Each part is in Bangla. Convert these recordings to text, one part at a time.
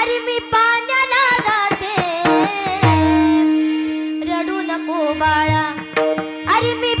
अरे मी पाण्याला जाते. रडू नको बाळा. अरे मी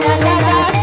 la la la